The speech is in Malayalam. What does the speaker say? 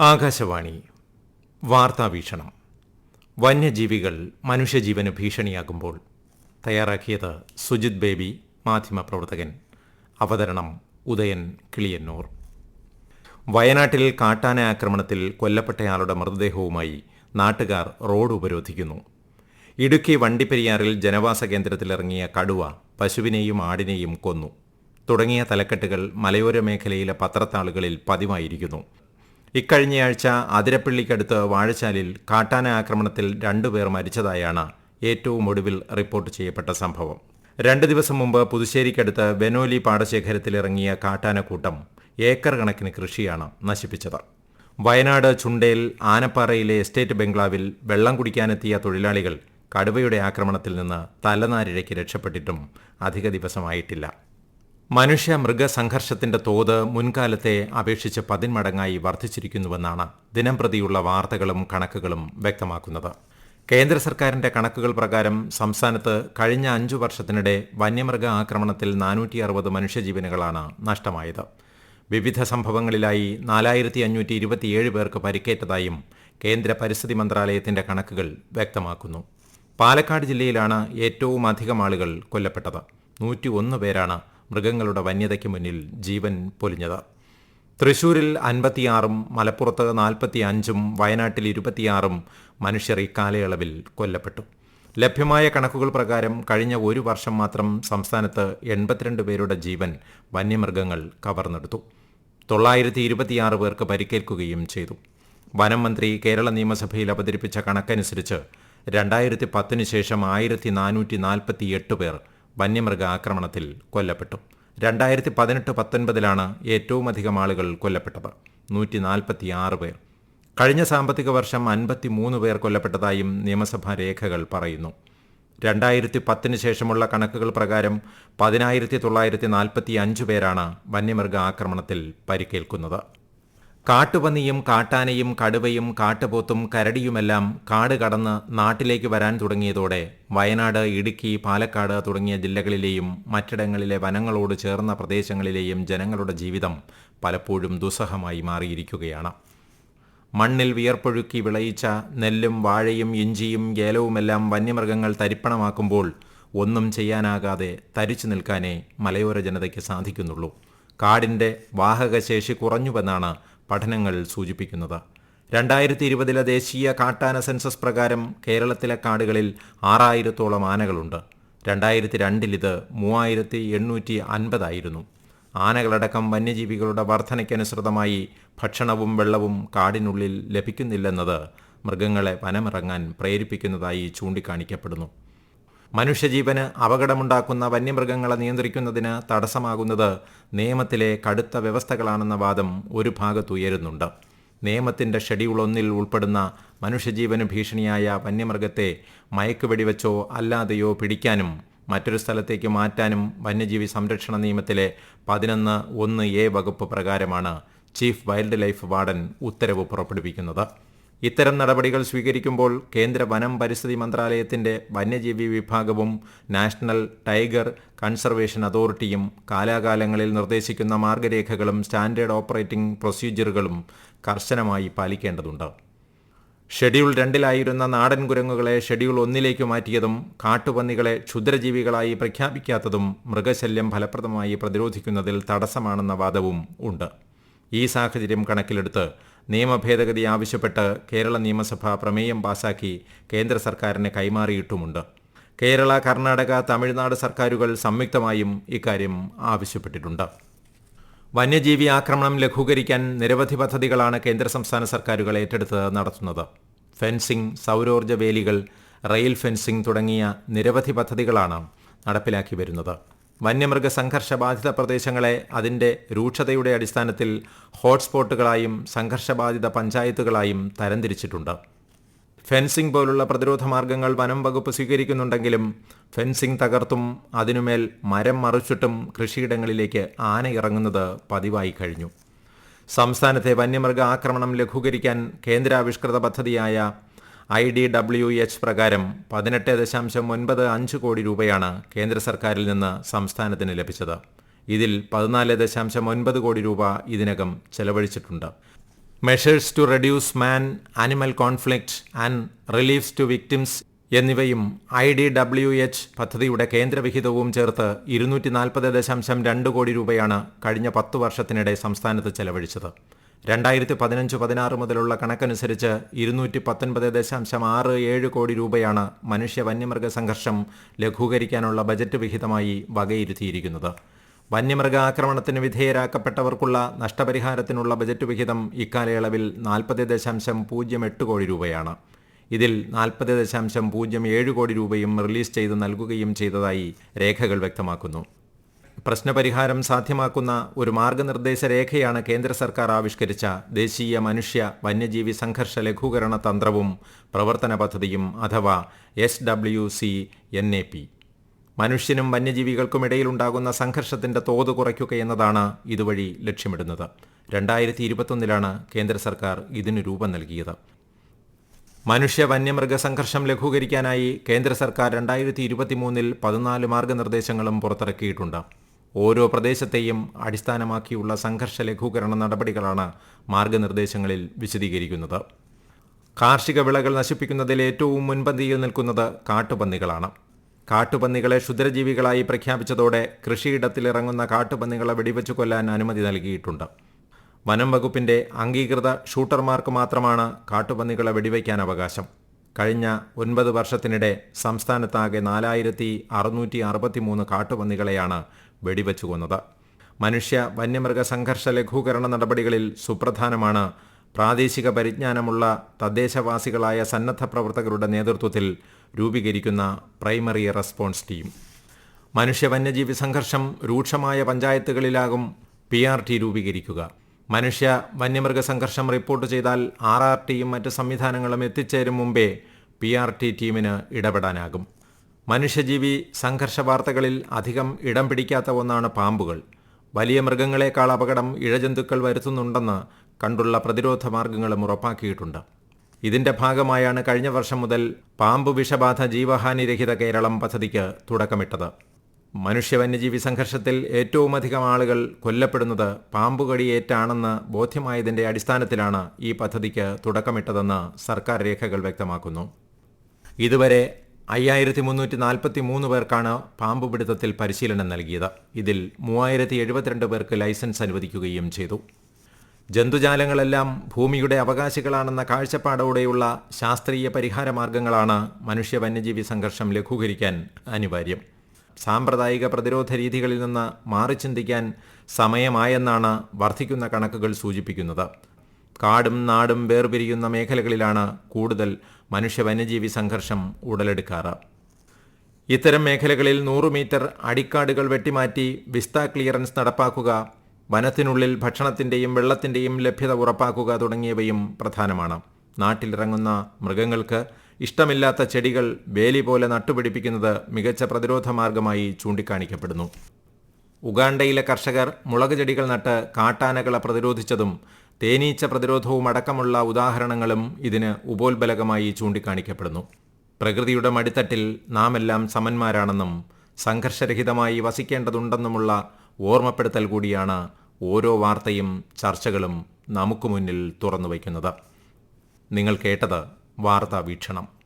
ആകാശവാണി. വാർത്താവീക്ഷണം വന്യജീവികൾ മനുഷ്യജീവന് ഭീഷണിയാകുമ്പോൾ തയ്യാറാക്കിയത് സുജിത് ബേബി മാധ്യമപ്രവർത്തകൻ അവതരണം ഉദയൻ കിളിയന്നൂർ. വയനാട്ടിൽ കാട്ടാന ആക്രമണത്തിൽ കൊല്ലപ്പെട്ടയാളുടെ മൃതദേഹവുമായി നാട്ടുകാർ റോഡ് ഉപരോധിക്കുന്നു. ഇടുക്കി വണ്ടിപ്പെരിയാറിൽ ജനവാസ കേന്ദ്രത്തിലിറങ്ങിയ കടുവ പശുവിനെയും ആടിനെയും കൊന്നു. തുടങ്ങിയ തലക്കെട്ടുകൾ മലയോര മേഖലയിലെ പത്രത്താളുകളിൽ പതിവായിരിക്കുന്നു. ഇക്കഴിഞ്ഞയാഴ്ച അതിരപ്പള്ളിക്കടുത്ത് വാഴച്ചാലിൽ കാട്ടാന ആക്രമണത്തിൽ രണ്ടുപേർ മരിച്ചതായാണ് ഏറ്റവും ഒടുവിൽ റിപ്പോർട്ട് ചെയ്യപ്പെട്ട സംഭവം. രണ്ട് ദിവസം മുമ്പ് പുതുശ്ശേരിക്കടുത്ത് ബെനോലി പാടശേഖരത്തിലിറങ്ങിയ കാട്ടാനക്കൂട്ടം ഏക്കർ കണക്കിന് കൃഷിയാണ് നശിപ്പിച്ചത്. വയനാട് ചുണ്ടേൽ ആനപ്പാറയിലെ എസ്റ്റേറ്റ് ബംഗ്ലാവിൽ വെള്ളം കുടിക്കാനെത്തിയ തൊഴിലാളികൾ കടുവയുടെ ആക്രമണത്തിൽ നിന്ന് തലനാരിഴയ്ക്ക് രക്ഷപ്പെട്ടിട്ടും അധിക ദിവസമായിട്ടില്ല. മനുഷ്യ മൃഗ സംഘർഷത്തിന്റെ തോത് മുൻകാലത്തെ അപേക്ഷിച്ച് പതിന്മടങ്ങായി വർദ്ധിച്ചിരിക്കുന്നുവെന്നാണ് ദിനംപ്രതിയുള്ള വാർത്തകളും കണക്കുകളും വ്യക്തമാക്കുന്നത്. കേന്ദ്ര സർക്കാരിന്റെ കണക്കുകൾ പ്രകാരം സംസ്ഥാനത്ത് കഴിഞ്ഞ അഞ്ചു വർഷത്തിനിടെ വന്യമൃഗ ആക്രമണത്തിൽ നാനൂറ്റി അറുപത് മനുഷ്യജീവനുകളാണ് നഷ്ടമായത്. വിവിധ സംഭവങ്ങളിലായി നാലായിരത്തി അഞ്ഞൂറ്റി ഇരുപത്തിയേഴ് പേർക്ക് പരിക്കേറ്റതായും കേന്ദ്ര പരിസ്ഥിതി മന്ത്രാലയത്തിന്റെ കണക്കുകൾ വ്യക്തമാക്കുന്നു. പാലക്കാട് ജില്ലയിലാണ് ഏറ്റവും അധികം ആളുകൾ കൊല്ലപ്പെട്ടത്. നൂറ്റി ഒന്ന് പേരാണ് മൃഗങ്ങളുടെ വന്യതയ്ക്ക് മുന്നിൽ ജീവൻ പൊലിഞ്ഞത്. തൃശൂരിൽ അൻപത്തിയാറും മലപ്പുറത്ത് നാൽപ്പത്തി അഞ്ചും വയനാട്ടിൽ ഇരുപത്തിയാറും മനുഷ്യർ ഇക്കാലയളവിൽ കൊല്ലപ്പെട്ടു. ലഭ്യമായ കണക്കുകൾ പ്രകാരം കഴിഞ്ഞ ഒരു വർഷം മാത്രം സംസ്ഥാനത്ത് എൺപത്തിരണ്ട് പേരുടെ ജീവൻ വന്യമൃഗങ്ങൾ കവർന്നെടുത്തു. തൊള്ളായിരത്തി ഇരുപത്തിയാറ് പേർക്ക് പരിക്കേൽക്കുകയും ചെയ്തു. വനം മന്ത്രി കേരള നിയമസഭയിൽ അവതരിപ്പിച്ച കണക്കനുസരിച്ച് രണ്ടായിരത്തി പത്തിനു ശേഷം ആയിരത്തി നാനൂറ്റി നാൽപ്പത്തി എട്ട് പേർ വന്യമൃഗ ആക്രമണത്തിൽ കൊല്ലപ്പെട്ടു. രണ്ടായിരത്തി പതിനെട്ട് പത്തൊൻപതിലാണ് ഏറ്റവും അധികം ആളുകൾ കൊല്ലപ്പെട്ടത്. നൂറ്റി നാൽപ്പത്തി ആറ് പേർ. കഴിഞ്ഞ സാമ്പത്തിക വർഷം അൻപത്തി മൂന്ന് പേർ കൊല്ലപ്പെട്ടതായും നിയമസഭാ രേഖകൾ പറയുന്നു. രണ്ടായിരത്തി പത്തിന് ശേഷമുള്ള കണക്കുകൾ പ്രകാരം പതിനായിരത്തി തൊള്ളായിരത്തി നാൽപ്പത്തി അഞ്ച് പേരാണ് വന്യമൃഗ ആക്രമണത്തിൽ പരിക്കേൽക്കുന്നത്. കാട്ടുപന്നിയും കാട്ടാനയും കടുവയും കാട്ടുപോത്തും കരടിയുമെല്ലാം കാട് കടന്ന് നാട്ടിലേക്ക് വരാൻ തുടങ്ങിയതോടെ വയനാട് ഇടുക്കി പാലക്കാട് തുടങ്ങിയ ജില്ലകളിലെയും മറ്റിടങ്ങളിലെ വനങ്ങളോട് ചേർന്ന പ്രദേശങ്ങളിലെയും ജനങ്ങളുടെ ജീവിതം പലപ്പോഴും ദുസ്സഹമായി മാറിയിരിക്കുകയാണ്. മണ്ണിൽ വിയർപ്പൊഴുക്കി വിളയിച്ച നെല്ലും വാഴയും ഇഞ്ചിയും ഏലവുമെല്ലാം വന്യമൃഗങ്ങൾ തരിപ്പണമാക്കുമ്പോൾ ഒന്നും ചെയ്യാനാകാതെ തരിച്ചു നിൽക്കാനേ മലയോര ജനതയ്ക്ക് സാധിക്കുന്നുള്ളൂ. കാടിന്റെ വാഹകശേഷി കുറഞ്ഞുവെന്നാണ് പഠനങ്ങൾ സൂചിപ്പിക്കുന്നത്. രണ്ടായിരത്തി ഇരുപതിലെ ദേശീയ കാട്ടാന സെൻസസ് പ്രകാരം കേരളത്തിലെ കാടുകളിൽ ആറായിരത്തോളം ആനകളുണ്ട്. രണ്ടായിരത്തി രണ്ടിൽ ഇത് മൂവായിരത്തി എണ്ണൂറ്റി അൻപതായിരുന്നു ആനകളടക്കം വന്യജീവികളുടെ വർധനയ്ക്കനുസൃതമായി ഭക്ഷണവും വെള്ളവും കാടിനുള്ളിൽ ലഭിക്കുന്നില്ലെന്നത് മൃഗങ്ങളെ വനമിറങ്ങാൻ പ്രേരിപ്പിക്കുന്നതായി ചൂണ്ടിക്കാണിക്കപ്പെടുന്നു. മനുഷ്യജീവന് അപകടമുണ്ടാക്കുന്ന വന്യമൃഗങ്ങളെ നിയന്ത്രിക്കുന്നതിന് തടസ്സമാകുന്നത് നിയമത്തിലെ കടുത്ത വ്യവസ്ഥകളാണെന്ന വാദം ഒരു ഭാഗത്തുയരുന്നുണ്ട് നിയമത്തിന്റെ ഷെഡ്യൂൾ ഒന്നിൽ ഉൾപ്പെടുന്ന മനുഷ്യജീവന് ഭീഷണിയായ വന്യമൃഗത്തെ മയക്കുവെടിവെച്ചോ അല്ലാതെയോ പിടിക്കാനും മറ്റൊരു സ്ഥലത്തേക്ക് മാറ്റാനും വന്യജീവി സംരക്ഷണ നിയമത്തിലെ പതിനൊന്ന് ഒന്ന് എ വകുപ്പ് പ്രകാരമാണ് ചീഫ് വൈൽഡ് ലൈഫ് വാർഡൻ ഉത്തരവ് പുറപ്പെടുവിക്കുന്നത്. ഇത്തരം നടപടികൾ സ്വീകരിക്കുമ്പോൾ കേന്ദ്ര വനം പരിസ്ഥിതി മന്ത്രാലയത്തിന്റെ വന്യജീവി വിഭാഗവും നാഷണൽ ടൈഗർ കൺസർവേഷൻ അതോറിറ്റിയും കാലാകാലങ്ങളിൽ നിർദ്ദേശിക്കുന്ന മാർഗരേഖകളും സ്റ്റാൻഡേർഡ് ഓപ്പറേറ്റിംഗ് പ്രൊസീജിയറുകളും കർശനമായി പാലിക്കേണ്ടതുണ്ട്. ഷെഡ്യൂൾ രണ്ടിലായിരുന്ന നാടൻ കുരങ്ങുകളെ ഷെഡ്യൂൾ ഒന്നിലേക്ക് മാറ്റിയതും കാട്ടുപന്നികളെ ക്ഷുദ്രജീവികളായി പ്രഖ്യാപിക്കാത്തതും മൃഗശല്യം ഫലപ്രദമായി പ്രതിരോധിക്കുന്നതിൽ തടസ്സമാണെന്ന വാദവും ഉണ്ട്. ഈ സാഹചര്യം കണക്കിലെടുത്ത് നിയമഭേദഗതി ആവശ്യപ്പെട്ട് കേരള നിയമസഭ പ്രമേയം പാസാക്കി കേന്ദ്ര സർക്കാരിന് കൈമാറിയിട്ടുമുണ്ട്. കേരള കർണാടക തമിഴ്നാട് സർക്കാരുകൾ സംയുക്തമായും ഇക്കാര്യം ആവശ്യപ്പെട്ടിട്ടുണ്ട്. വന്യജീവി ആക്രമണം ലഘൂകരിക്കാൻ നിരവധി പദ്ധതികളാണ് കേന്ദ്ര സംസ്ഥാന സർക്കാരുകൾ ഏറ്റെടുത്ത് നടത്തുന്നത്. ഫെൻസിംഗ് സൗരോർജ വേലികൾ റെയിൽ ഫെൻസിംഗ് തുടങ്ങിയ നിരവധി പദ്ധതികളാണ് നടപ്പിലാക്കി വരുന്നത്. വന്യമൃഗ സംഘർഷ ബാധിത പ്രദേശങ്ങളെ അതിന്റെ രൂക്ഷതയുടെ അടിസ്ഥാനത്തിൽ ഹോട്ട്സ്പോട്ടുകളായും സംഘർഷബാധിത പഞ്ചായത്തുകളായും തരംതിരിച്ചിട്ടുണ്ട്. ഫെൻസിംഗ് പോലുള്ള പ്രതിരോധ മാർഗങ്ങൾ വനം വകുപ്പ് സ്വീകരിക്കുന്നുണ്ടെങ്കിലും ഫെൻസിംഗ് തകർത്തും അതിനുമേൽ മരം മറിച്ചിട്ടും കൃഷിയിടങ്ങളിലേക്ക് ആന ഇറങ്ങുന്നത് പതിവായി കഴിഞ്ഞു. സംസ്ഥാനത്തെ വന്യമൃഗ ആക്രമണം ലഘൂകരിക്കാൻ കേന്ദ്രാവിഷ്കൃത പദ്ധതിയായ ഐ ഡി ഡബ്ല്യു എച്ച് പ്രകാരം പതിനെട്ട് ദശാംശം ഒൻപത് അഞ്ച് കോടി രൂപയാണ് കേന്ദ്ര സർക്കാരിൽ നിന്ന് സംസ്ഥാനത്തിന് ലഭിച്ചത്. ഇതിൽ പതിനാല് ദശാംശം ഒൻപത് കോടി രൂപ ഇതിനകം ചെലവഴിച്ചിട്ടുണ്ട്. Measures to reduce man animal conflict and reliefs to victims എന്നിവയും ഐ ഡി ഡബ്ല്യു എച്ച് പദ്ധതിയുടെ കേന്ദ്രവിഹിതവും ചേർത്ത് ഇരുന്നൂറ്റി നാൽപ്പത് ദശാംശം രണ്ട് കോടി രൂപയാണ് കഴിഞ്ഞ പത്തു വർഷത്തിനിടെ സംസ്ഥാനത്ത് ചെലവഴിച്ചത്. രണ്ടായിരത്തി പതിനഞ്ച് പതിനാറ് മുതലുള്ള കണക്കനുസരിച്ച് ഇരുന്നൂറ്റി പത്തൊൻപത് ദശാംശം ആറ് ഏഴ് കോടി രൂപയാണ് മനുഷ്യ വന്യമൃഗ സംഘർഷം ലഘൂകരിക്കാനുള്ള ബജറ്റ് വിഹിതമായി വകയിരുത്തിയിരിക്കുന്നത്. വന്യമൃഗ ആക്രമണത്തിന് വിധേയരാക്കപ്പെട്ടവർക്കുള്ള നഷ്ടപരിഹാരത്തിനുള്ള ബജറ്റ് വിഹിതം ഇക്കാലയളവിൽ നാൽപ്പത് ദശാംശം പൂജ്യം എട്ട് കോടി രൂപയാണ്. ഇതിൽ നാൽപ്പത് ദശാംശം പൂജ്യം ഏഴ് കോടി രൂപയും റിലീസ് ചെയ്ത് നൽകുകയും ചെയ്തതായി രേഖകൾ വ്യക്തമാക്കുന്നു. പ്രശ്നപരിഹാരം സാധ്യമാക്കുന്ന ഒരു മാർഗനിർദ്ദേശ രേഖയാണ് കേന്ദ്ര സർക്കാർ ആവിഷ്കരിച്ച ദേശീയ മനുഷ്യ വന്യജീവി സംഘർഷ ലഘൂകരണ തന്ത്രവും പ്രവർത്തന പദ്ധതിയും അഥവാ S W C N A P. മനുഷ്യനും വന്യജീവികൾക്കുമിടയിലുണ്ടാകുന്ന സംഘർഷത്തിന്റെ തോത് കുറയ്ക്കുക എന്നതാണ് ഇതുവഴി ലക്ഷ്യമിടുന്നത്. രണ്ടായിരത്തി ഇരുപത്തൊന്നിലാണ് കേന്ദ്ര സർക്കാർ ഇതിന് രൂപം നൽകിയത്. മനുഷ്യ വന്യമൃഗ സംഘർഷം ലഘൂകരിക്കാനായി കേന്ദ്ര സർക്കാർ രണ്ടായിരത്തി ഇരുപത്തിമൂന്നിൽ പതിനാല് മാർഗനിർദ്ദേശങ്ങളും പുറത്തിറക്കിയിട്ടുണ്ട്. ഓരോ പ്രദേശത്തെയും അടിസ്ഥാനമാക്കിയുള്ള സംഘർഷ ലഘൂകരണ നടപടികളാണ് മാർഗനിർദ്ദേശങ്ങളിൽ വിശദീകരിക്കുന്നത്. കാർഷിക വിളകൾ നശിപ്പിക്കുന്നതിൽ ഏറ്റവും മുൻപന്തിയിൽ നിൽക്കുന്നത് കാട്ടുപന്നികളാണ്. കാട്ടുപന്നികളെ ക്ഷുദ്രജീവികളായി പ്രഖ്യാപിച്ചതോടെ കൃഷിയിടത്തിലിറങ്ങുന്ന കാട്ടുപന്നികളെ വെടിവെച്ചു കൊല്ലാൻ അനുമതി നൽകിയിട്ടുണ്ട്. വനം വകുപ്പിന്റെ അംഗീകൃത ഷൂട്ടർമാർക്ക് മാത്രമാണ് കാട്ടുപന്നികളെ വെടിവയ്ക്കാൻ അവകാശം. കഴിഞ്ഞ ഒൻപത് വർഷത്തിനിടെ സംസ്ഥാനത്താകെ നാലായിരത്തി അറുന്നൂറ്റി അറുപത്തിമൂന്ന് കാട്ടുപന്നികളെയാണ് വെടിവെച്ചു കൊന്നത്. മനുഷ്യ വന്യമൃഗ സംഘർഷ ലഘൂകരണ നടപടികളിൽ സുപ്രധാനമാണ്. പ്രാദേശിക പരിജ്ഞാനമുള്ള തദ്ദേശവാസികളായ സന്നദ്ധ പ്രവർത്തകരുടെ നേതൃത്വത്തിൽ രൂപീകരിക്കുന്ന പ്രൈമറി റെസ്പോൺസ് ടീം. മനുഷ്യ വന്യജീവി സംഘർഷം രൂക്ഷമായ പഞ്ചായത്തുകളിലാകും പി ആർ ടി രൂപീകരിക്കുക. മനുഷ്യ വന്യമൃഗ സംഘർഷം റിപ്പോർട്ട് ചെയ്താൽ ആർ ആർ ടിയും മറ്റ് സംവിധാനങ്ങളും എത്തിച്ചേരും മുമ്പേ പി ആർ ടി ടീമിന് ഇടപെടാനാകും. മനുഷ്യജീവി സംഘർഷ വാർത്തകളിൽ അധികം ഇടം പിടിക്കാത്ത ഒന്നാണ് പാമ്പുകൾ. വലിയ മൃഗങ്ങളെക്കാൾ അപകടം ഇഴജന്തുക്കൾ വരുത്തുന്നുണ്ടെന്ന് കണ്ടുള്ള പ്രതിരോധ മാർഗങ്ങളും ഉറപ്പാക്കിയിട്ടുണ്ട്. ഇതിന്റെ ഭാഗമായാണ് കഴിഞ്ഞ വർഷം മുതൽ പാമ്പ് വിഷബാധ ജീവഹാനിരഹിത കേരളം പദ്ധതിക്ക് തുടക്കമിട്ടത്. മനുഷ്യ വന്യജീവി സംഘർഷത്തിൽ ഏറ്റവുമധികം ആളുകൾ കൊല്ലപ്പെടുന്നത് പാമ്പുകടിയേറ്റാണെന്ന് ബോധ്യമായതിന്റെ അടിസ്ഥാനത്തിലാണ് ഈ പദ്ധതിക്ക് തുടക്കമിട്ടതെന്ന് സർക്കാർ രേഖകൾ വ്യക്തമാക്കുന്നു. ഇതുവരെ അയ്യായിരത്തി മുന്നൂറ്റി നാൽപ്പത്തി മൂന്ന് പേർക്കാണ് പാമ്പ് പിടുത്തത്തിൽ പരിശീലനം നൽകിയത്. ഇതിൽ മൂവായിരത്തി എഴുപത്തിരണ്ട് പേർക്ക് ലൈസൻസ് അനുവദിക്കുകയും ചെയ്തു. ജന്തുജാലങ്ങളെല്ലാം ഭൂമിയുടെ അവകാശികളാണെന്ന കാഴ്ചപ്പാടോടെയുള്ള ശാസ്ത്രീയ പരിഹാര മാർഗങ്ങളാണ് മനുഷ്യ വന്യജീവി സംഘർഷം ലഘൂകരിക്കാൻ അനിവാര്യം. സാമ്പ്രദായിക പ്രതിരോധ രീതികളിൽ നിന്ന് മാറി ചിന്തിക്കാൻ സമയമായെന്നാണ് വർദ്ധിക്കുന്ന കണക്കുകൾ സൂചിപ്പിക്കുന്നത്. കാടും നാടും വേർപിരിയുന്ന മേഖലകളിലാണ് കൂടുതൽ മനുഷ്യ വന്യജീവി സംഘർഷം ഉടലെടുക്കാറ്. ഇത്തരം മേഖലകളിൽ നൂറ് മീറ്റർ അടിക്കാടുകൾ വെട്ടിമാറ്റി വിസ്ത ക്ലിയറൻസ് നടപ്പാക്കുക വനത്തിനുള്ളിൽ ഭക്ഷണത്തിന്റെയും വെള്ളത്തിന്റെയും ലഭ്യത ഉറപ്പാക്കുക തുടങ്ങിയവയും പ്രധാനമാണ്. നാട്ടിലിറങ്ങുന്ന മൃഗങ്ങൾക്ക് ഇഷ്ടമില്ലാത്ത ചെടികൾ വേലി പോലെ നട്ടുപിടിപ്പിക്കുന്നത് മികച്ച പ്രതിരോധ മാർഗമായി ചൂണ്ടിക്കാണിക്കപ്പെടുന്നു. ഉഗാണ്ടയിലെ കർഷകർ മുളക് ചെടികൾ നട്ട് കാട്ടാനകളെ പ്രതിരോധിച്ചതും തേനീച്ച പ്രതിരോധവും അടക്കമുള്ള ഉദാഹരണങ്ങളും ഇതിന് ഉപോത്ബലകമായി ചൂണ്ടിക്കാണിക്കപ്പെടുന്നു. പ്രകൃതിയുടെ മടിത്തട്ടിൽ നാം എല്ലാം സമന്മാരാണെന്നും സംഘർഷരഹിതമായി വസിക്കേണ്ടതുണ്ടെന്നുമുള്ള ഓർമ്മപ്പെടുത്തൽ കൂടിയാണ് ഓരോ വാർത്തയും ചർച്ചകളും നമുക്ക് മുന്നിൽ തുറന്നു വയ്ക്കുന്നത് നിങ്ങൾ കേട്ടത് വാർത്താ വീക്ഷണം